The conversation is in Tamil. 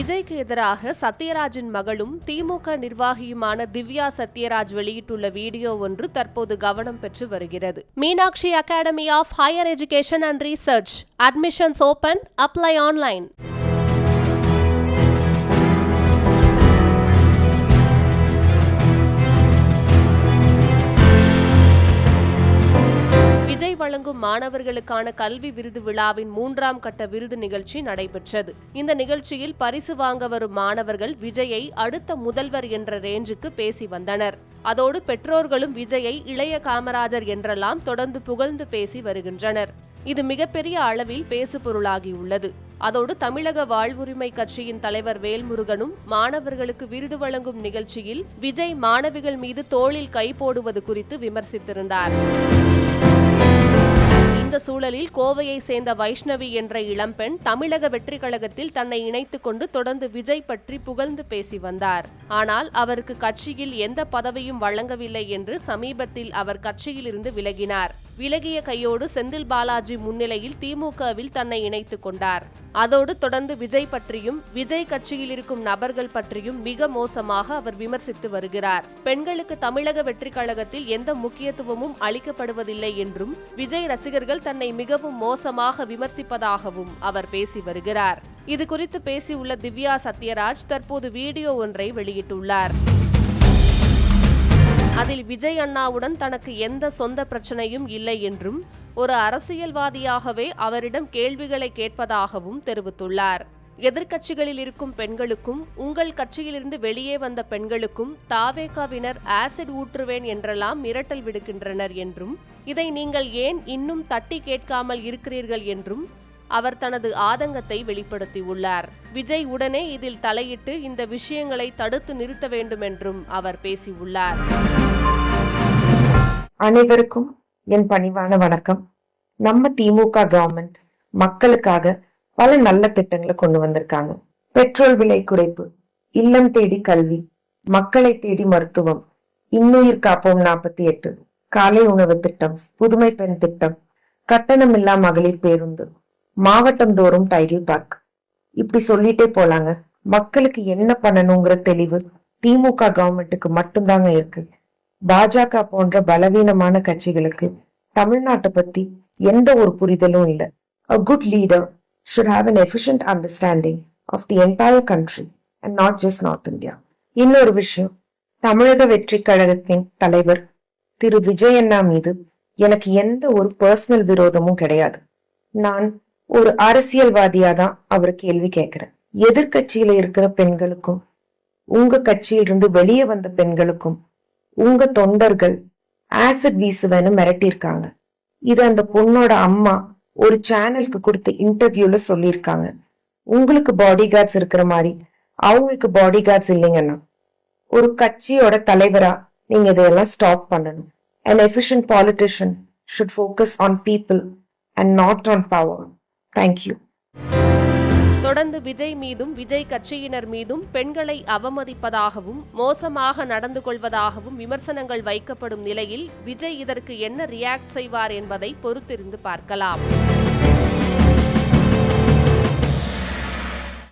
விஜய்க்கு எதிராக சத்யராஜின் மகளும் திமுக நிர்வாகியுமான திவ்யா சத்யராஜ் வெளியிட்டுள்ள வீடியோ ஒன்று தற்போது கவனம் பெற்று வருகிறது. Meenakshi academy of higher education and research. Admissions open. Apply online. வழங்கும் மாணவர்களுக்கான கல்வி விருது விழாவின் மூன்றாம் கட்ட விருது நிகழ்ச்சி நடைபெற்றது. இந்த நிகழ்ச்சியில் பரிசு வாங்க வரும் மாணவர்கள் விஜயை அடுத்த முதல்வர் என்ற ரேஞ்சுக்கு பேசி வந்தனர். அதோடு பெற்றோர்களும் விஜயை இளைய காமராஜர் என்றெல்லாம் தொடர்ந்து புகழ்ந்து பேசி வருகின்றனர். இது மிகப்பெரிய அளவில் பேசுபொருளாகியுள்ளது. அதோடு தமிழக வாழ்வுரிமை கட்சியின் தலைவர் வேல்முருகனும் மாணவர்களுக்கு விருது வழங்கும் நிகழ்ச்சியில் விஜய் மாணவிகள் மீது தோளில் கை போடுவது குறித்து விமர்சித்திருந்தார். சூழலில் கோவையை சேர்ந்த வைஷ்ணவி என்ற இளம்பெண் தமிழக வெற்றி கழகத்தில் தன்னை இணைத்துக் கொண்டு தொடர்ந்து விஜய் பற்றி புகழ்ந்து பேசி வந்தார். ஆனால் அவருக்கு கட்சியில் எந்த பதவியும் வழங்கவில்லை என்று சமீபத்தில் அவர் கட்சியிலிருந்து விலகினார். விலகிய கையோடு செந்தில் பாலாஜி முன்னிலையில் திமுகவில் தன்னை இணைத்துக் கொண்டார். அதோடு தொடர்ந்து விஜய் பற்றியும் விஜய் கட்சியில் இருக்கும் நபர்கள் பற்றியும் மிக மோசமாக அவர் விமர்சித்து வருகிறார். பெண்களுக்கு தமிழக வெற்றிக் கழகத்தில் எந்த முக்கியத்துவமும் அளிக்கப்படுவதில்லை என்றும் விஜய் ரசிகர்கள் தன்னை மிகவும் மோசமாக விமர்சிப்பதாகவும் அவர் பேசி வருகிறார். இது குறித்து பேசியுள்ள திவ்யா சத்யராஜ் தற்போது வீடியோ ஒன்றை வெளியிட்டுள்ளார். அதில் விஜய் அண்ணாவுடன் தனக்கு எந்த சொந்த பிரச்சனையும் இல்லை என்றும் ஒரு அரசியல்வாதியாகவே அவரிடம் கேள்விகளை கேட்பதாகவும் தெரிவித்துள்ளார். எதிர்க்கட்சிகளில் இருக்கும் பெண்களுக்கும் உங்கள் கட்சியிலிருந்து வெளியே வந்த பெண்களுக்கும் தாவேகாவினர் ஆசிட் ஊற்றுவேன் என்றெல்லாம் மிரட்டல் விடுக்கின்றனர் என்றும் இதை நீங்கள் ஏன் இன்னும் தட்டி கேட்காமல் இருக்கிறீர்கள் என்றும் அவர் தனது ஆதங்கத்தை வெளிப்படுத்தியுள்ளார். விஜய் உடனே இதில் தலையிட்டு இந்த விஷயங்களை தடுத்து நிறுத்த வேண்டும் என்றும் அவர் பேசியுள்ளார். அனைவருக்கும் என் பணிவான வணக்கம். நம்ம திமுக கவர்மெண்ட் மக்களுக்காக பல நல்ல திட்டங்களை கொண்டு வந்திருக்காங்க. பெட்ரோல் விலை குறைப்பு இல்லம் தேடி கல்வி மக்களை தேடி மருத்துவம் இன்னுயிர் காப்போம் நாற்பத்தி எட்டு காலை உணவு திட்டம் புதுமை பெண் திட்டம் கட்டணமில்லா மகளிர் பேருந்து மாவட்டம் தோறும் டைட்டில் பார்க். இப்படி சொல்லிட்டே போலாங்க. மக்களுக்கு என்ன பண்ணணுங்கிற தெளிவு திமுக கவர்மெண்ட்டுக்கு மட்டும்தாங்க இருக்கு. பாஜக போன்ற பலவீனமான கட்சிகளுக்கு தமிழ்நாட்டை பத்தி எந்த ஒரு புரிதலும் இல்லை. A good leader should have an efficient understanding of the entire country and not just north India இன்னொரு விஷயம் தமிழக வெற்றி கழகத்தின் தலைவர் திரு. விஜயண்ணா மீது எனக்கு எந்த ஒரு பர்சனல் விரோதமும் கிடையாது. நான் ஒரு அரசியல்வாதியா தான் அவர் கேள்வி கேட்கிறார். எதிர்கட்சியில இருக்கிற பெண்களுக்கும் உங்க கட்சியிலிருந்து வெளியே வந்த பெண்களுக்கும் உங்க தொண்டர்கள் ஆசிட் வீசுவேன்னு மிரட்டியிருக்காங்க. இது அந்த பொண்ணோட அம்மா ஒரு சேனலுக்கு கொடுத்த இன்டர்வியூல சொல்லியிருக்காங்க. உங்களுக்கு பாடி கார்ட்ஸ் இருக்கிற மாதிரி அவங்களுக்கு பாடி கார்ட்ஸ் இல்லைங்கன்னா ஒரு கட்சியோட தலைவரா நீங்க இதையெல்லாம் ஸ்டாப் பண்ணணும். And efficient politician should focus on people and not on power thank you தொடர்ந்து விஜய் மீதும் விஜய் கட்சியினர் மீதும் பெண்களை அவமதிப்பதாகவும் மோசமாக நடந்து கொள்வதாகவும் விமர்சனங்கள் வைக்கப்படும் நிலையில் விஜய் இதற்கு என்ன ரியாக்ட் செய்வார் என்பதை பொறுத்திருந்து பார்க்கலாம்.